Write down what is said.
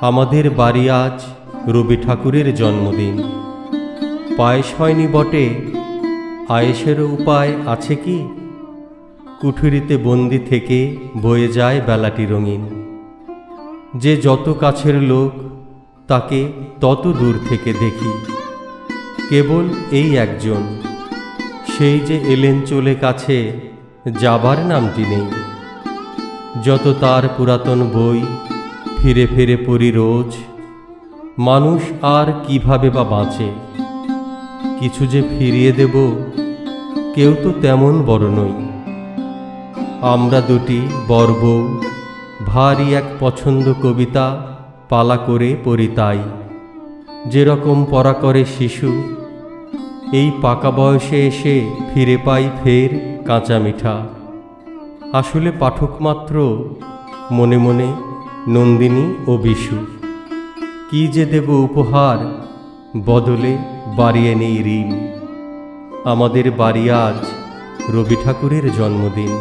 আমাদের বাড়ি আজ রবি ঠাকুরের জন্মদিন। পায়েস হয়নি বটে, আয়েসেরও উপায় আছে কি? কুঠুরিতে বন্দি থেকে বয়ে যায় বেলাটি রঙিন। যে যত কাছের লোক, তাকে তত দূর থেকে দেখি। কেবল এই একজন, সেই যে এলেন চলে কাছে, যাবার নামটি নেই। যত তার পুরাতন বই ফিরে ফিরে পড়ি রোজ। মানুষ আর কীভাবে বা বাঁচে? কিছু যে ফিরিয়ে দেব, কেউ তো তেমন বড় নই। আমরা দুটি বর্ব ভারী এক পছন্দ কবিতা পালা করে পড়ি তাই। যেরকম পড়া করে শিশু, এই পাকা বয়সে এসে ফিরে পাই ফের কাঁচা মিঠা। আসলে পাঠক মাত্র মনে মনে নন্দিনী ও বিশু, কি যে দেব উপহার, বদলে বাড়িয়ে নেই ঋণ। আমাদের বাড়ি আজ রবি ঠাকুরের জন্মদিন।